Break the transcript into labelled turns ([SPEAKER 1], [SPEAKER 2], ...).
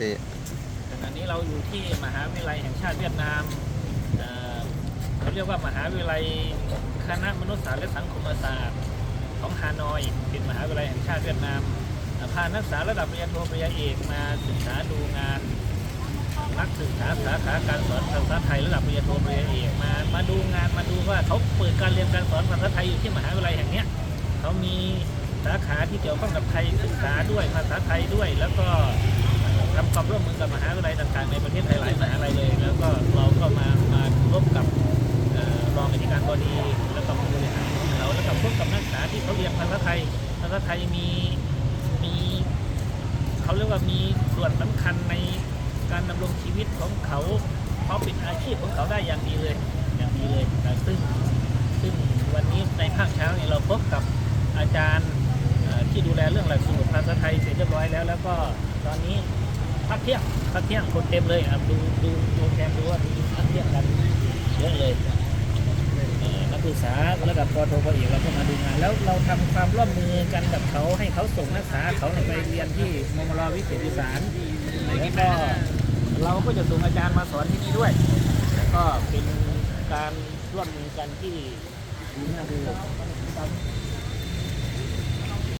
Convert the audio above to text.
[SPEAKER 1] พี่
[SPEAKER 2] ขณะนี้เราอยู่ที่มหาวิทยาลัยแห่งชาติเวียดนามเอ่อเขาเรียกว่ามหาวิทยาลัยคณะมนุษยศาสตร์และสังคมศาสตร์ของฮานอยเป็นมหาวิทยาลัยแห่งชาติเวียดนามพานักศึกษาระดับปริญญาโทปริญญาเอกมาศึกษาดูงานนักศึกษาสาขาการสอนภาษาไทยระดับปริญญาโทปริญญาเอกมามาดูงานมาดูว่าเขาเปิดการเรียนการสอนภาษาไทยอยู่ที่มหาวิทยาลัยแห่งเนี้ยเขามีสาขาที่เกี่ยวข้องกับไทยศึกษาด้วยภาษาไทยด้วย แล้วก็ กับมหาวิทยาลัยต่างๆในประเทศไทยหลายมหาวิทยาลัยเลย แล้วก็เราก็มามาร่วมกับรองอธิการบดีแล้วก็ผู้บริหารของเราแล้วก็พบกับนักศึกษาที่เขาเรียนภาษาไทยภาษาไทยมีมีเขาเรียกว่ามีส่วนสำคัญในการดำรงชีวิตของเขาเขาเป็นอาชีพของเขาได้อย่างดีเลยอย่างดีเลยซึ่งซึ่งวันนี้ในภาคเช้าเนี่ยเราพบกับอาจารย์ที่ดูแลเรื่องหลักสูตรภาษาไทยเสร็จเรียบร้อยแล้ว แล้วก็ ตอนนี้พักเที่ยงพักเที่ยงคนเต็มเลยครับดูดูดูแกมดูว่ามีพักเที่ยงกันเยอะเลยนักศึกษาระดับปโทปเอกเราก็มาดูงาน แล้วเราทำความร่วมมือกันกับเขาให้เขาส่งนักศึกษาเขาไปเรียนที่มมรวิเศษอีสานแล้วก็เราก็จะส่งอาจารย์มาสอนที่นี่ด้วย แล้วก็เป็นการร่วมมือกันที่ดีน่าดู